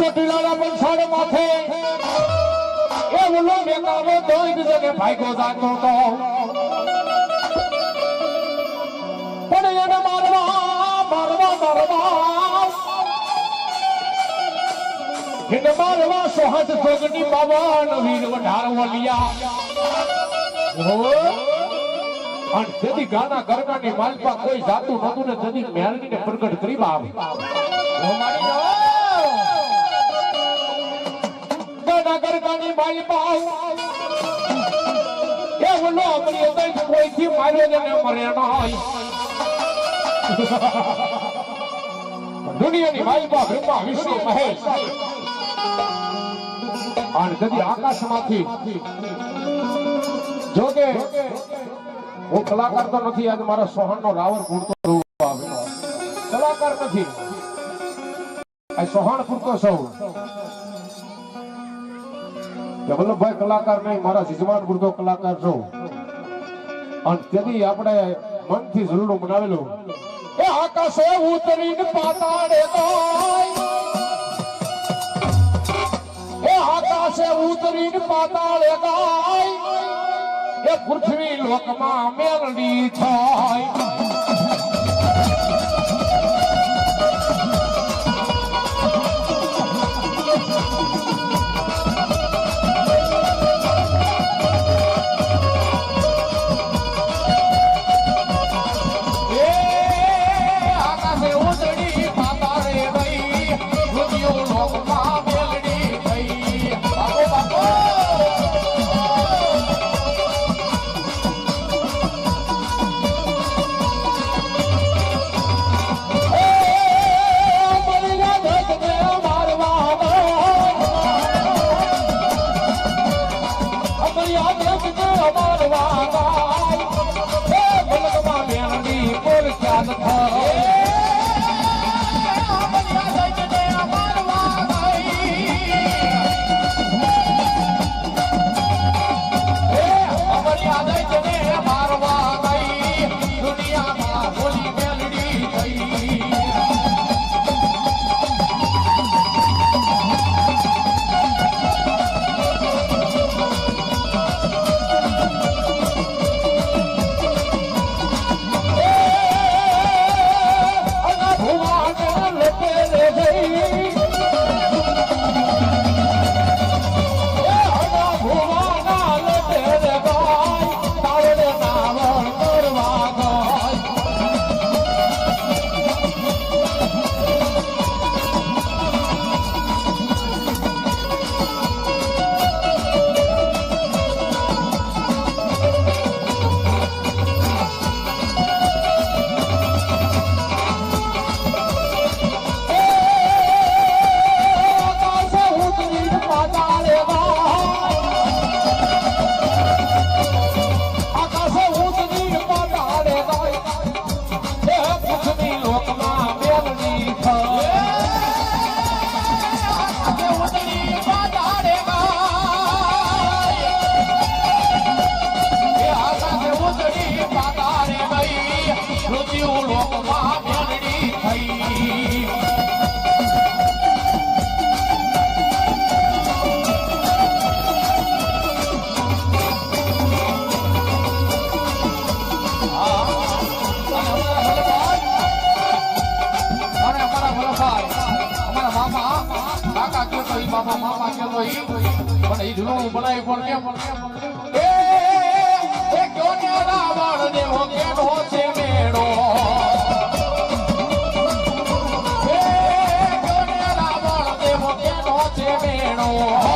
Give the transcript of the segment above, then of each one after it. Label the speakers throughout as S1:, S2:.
S1: ચોટીલાના પંચાળ માથે. એ ઓલો જાતો તો માલપા કોઈ જાતું નતું ને તેથી મેળવીને પ્રગટ કરી બાપ ગાના ગરગાની માલપા એ ઓલો અમરી દઈ કોઈથી માર્યો ને મરે નહીં દુનિયાની માલપા બ્રહ્મા, વિષ્ણુ, મહેશ. અને તેથી આકાશમાંથી. જોકે, હું કલાકાર તો નથી, આજે મારા સોહનનો રાવણ પૂરતો કલાકાર નથી. આ સોહણ પૂરતો સૌ. વલ્લભભાઈ કલાકાર નહીં, મારા સિજમાન પૂરતો કલાકાર છો. અને તેથી આપણે મનથી જરૂર બનાવેલું એ આકાશે ઉતરીને પાતાળે ગાય. એ આકાશે ઉતરીને પાતાળે ગાય. એ પૃથ્વી લોકમાં મેલડી થાય પણ ઈ બનાવી પણ કેમ? એ કયો ને રાવણ દેવો કેનો છે મેળો? એ, કયો ને રાવણ દેવો કેનો છે મેળો?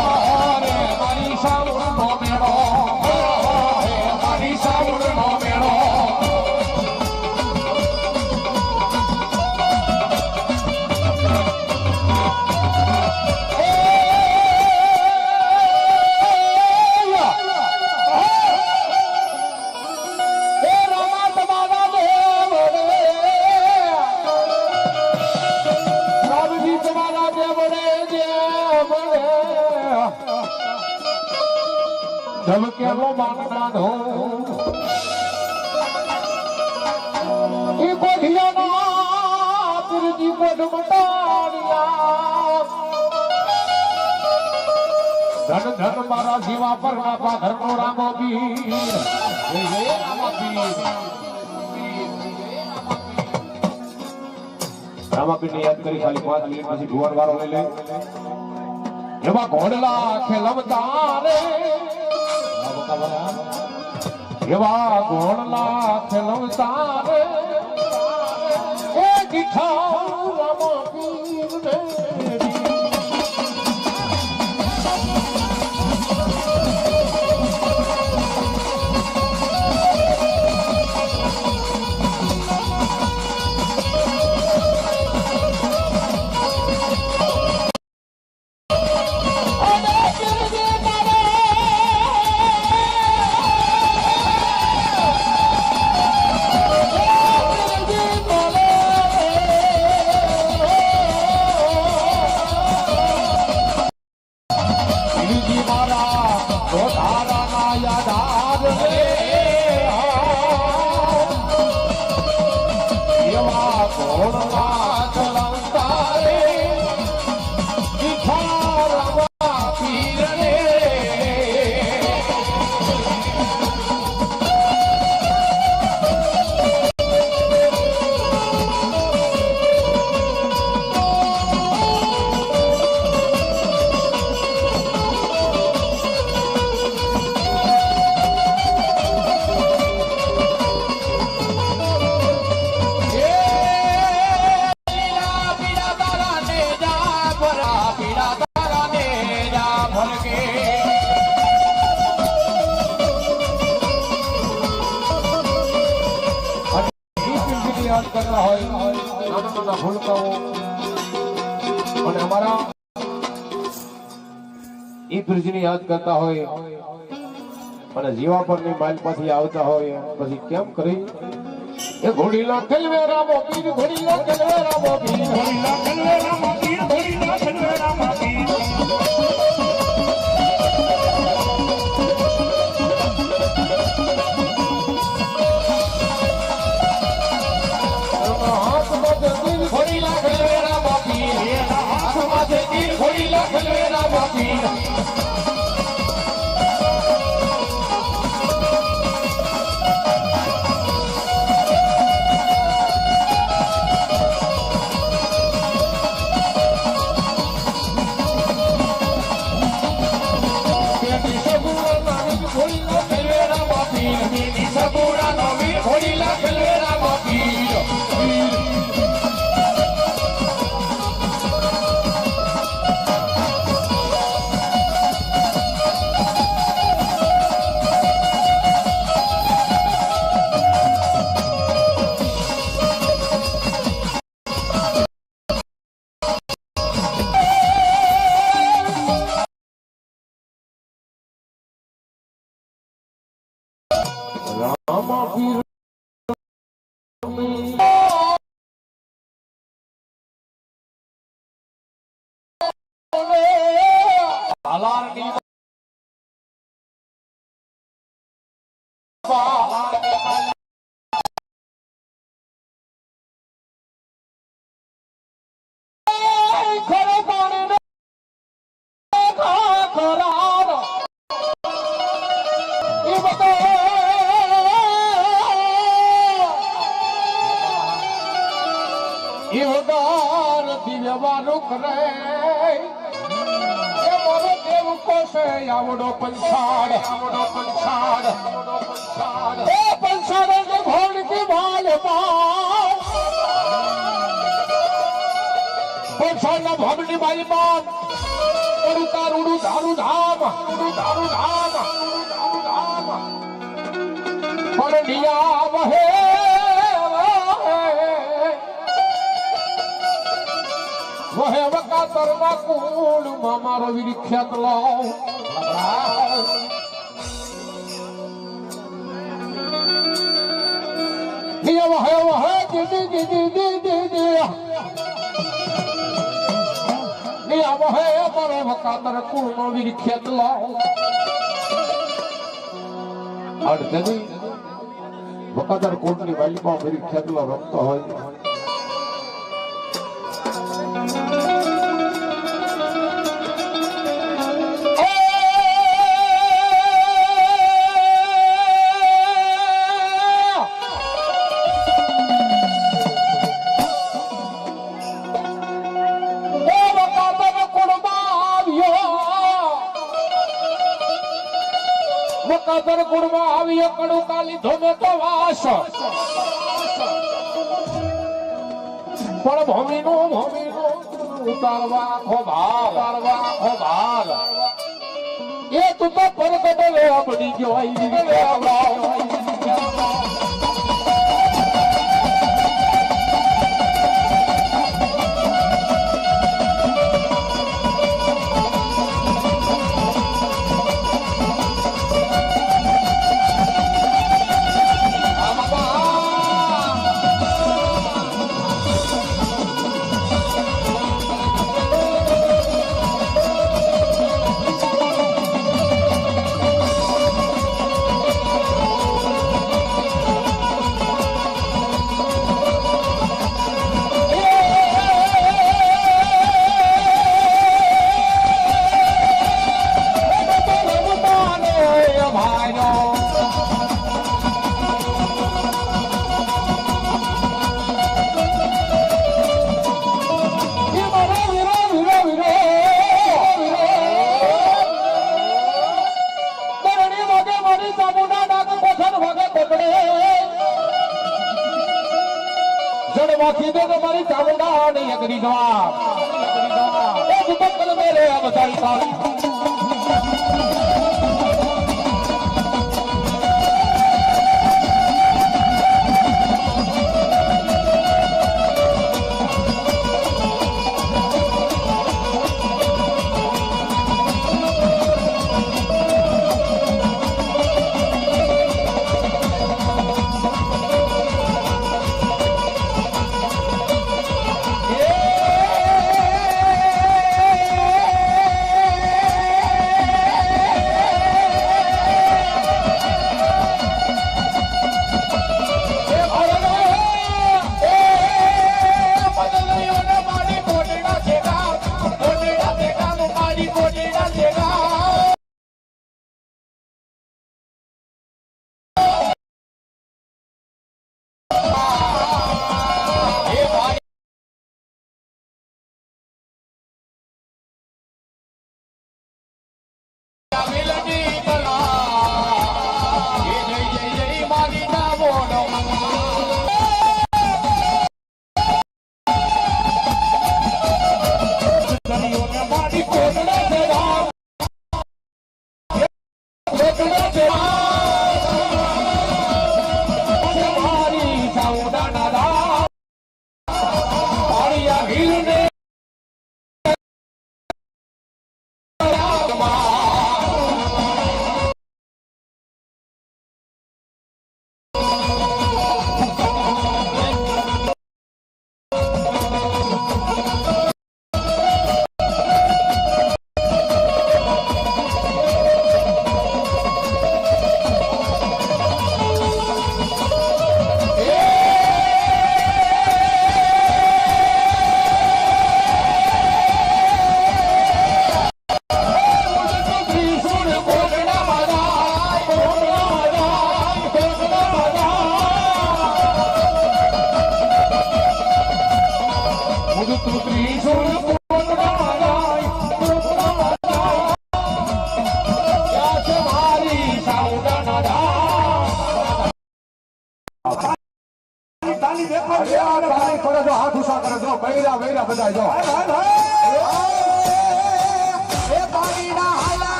S1: ધન ધન મારા જીવા પર બાપા પાથર નો રામો પીર જય રામા પીર રામાપીરને યાદ કરી ખાલી પાંચ મિનિટ પછી ભુવન વારો લઈ લે. એવા ઘોડલા ખેલવતા રે. એવા ઘોડલા ખેલવતા રે. એ દીઠા બ્રિજને કરતા હોય. અને જીવા પરની માઇલ પાછી આવતા હોય. પછી કેમ કરી? એ ઘોડીલો કલવેરા મોપીર કરે એ મારો દેવ કોશે, આવડો પંછાડ. આવડો પંછાડ એ પંછાડ ને ઘોડ કી ભાલ પાવ પંછાડ ના ભામની મારી બાપ તારું તારુડું ધારું ધામ. ધારું ધામ. ધામ પણ નિયા વકાતર ના કુળમાં મારો વિખ્યાત લાવ. નિયા વહે વહે દીદી દીદી દીદી દીદી નિયા વહે મારો વકાતર ફરી ખેતલો રમતો હોય. વાસ પણ ખોભાર ઉતારવા ખોભાર એ તું તો પરગટ વેવા બની ગયો જડમાંથી દે તો મારી ચામુંડા નહીં અગરી જવાબ એ દુબકલ મેરે અવતારી તારી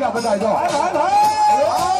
S2: 来来来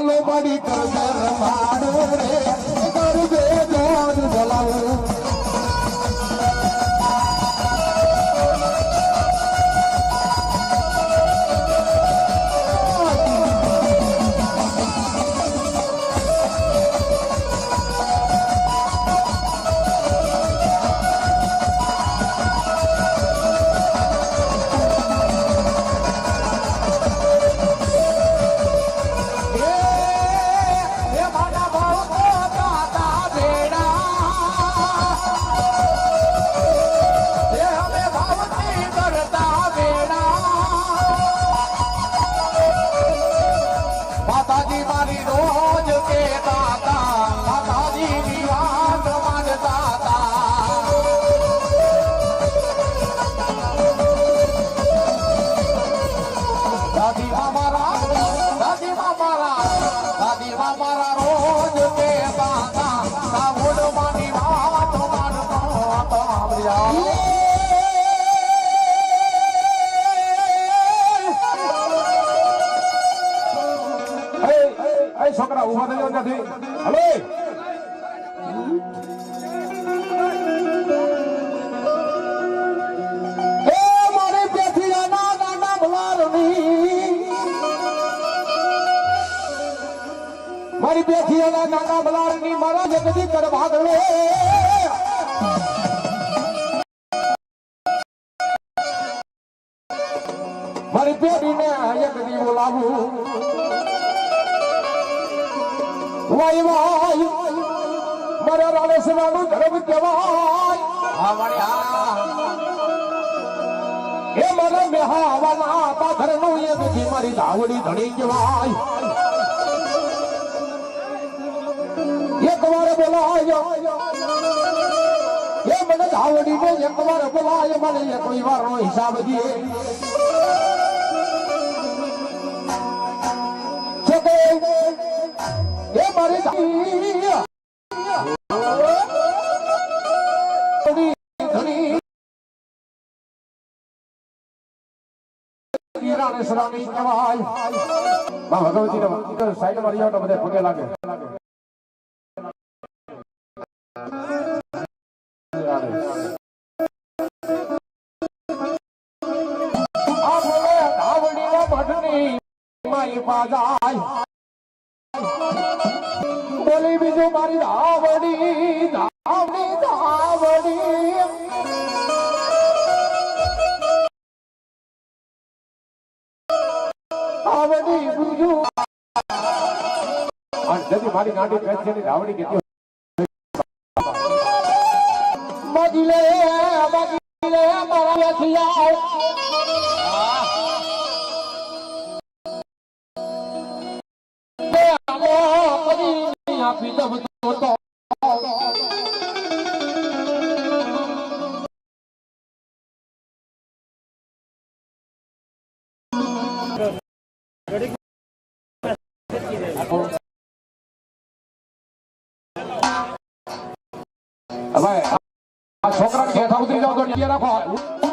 S1: હાલો બડી કર મારો રે.
S2: ઊભા થઈ જવાનું નથી
S1: હવે મારી બેથી એના
S2: નાના બલાડની મારા જગતી કરવા ગયો મારી પેઢીને એક દી બોલાવું. વાય વાય. મારા રાણેસરાનું ધર્મ કહેવાય. એ મને મેહાવાના પાથરનું એ નથી મારી ધાવડી ધણી કહેવાય. એક વાર બોલાય. એ મને ધાવડીને એક વાર બોલાય. મને એક વારનો હિસાબ દે. છોકે એ મારી ધણી હીરાને સરાની કહેવાયમાં ભગવતીને ભક્તિ સાઈડમાં રહ્યો તો બધે પગે લાગે. આ બોલે બોલી બીજું મારી ધાવડી ધાવડી ધાવડી. આવડી બીજું અને મારી ગાંડી પેટ છે ની રાવડી કેટલી મગીલે મગીલે મારા બેઠી પડી આપી દબ તો તો હવે આ છોકરાને બેઠા ઉતરી જાવ તો નીચે રાખો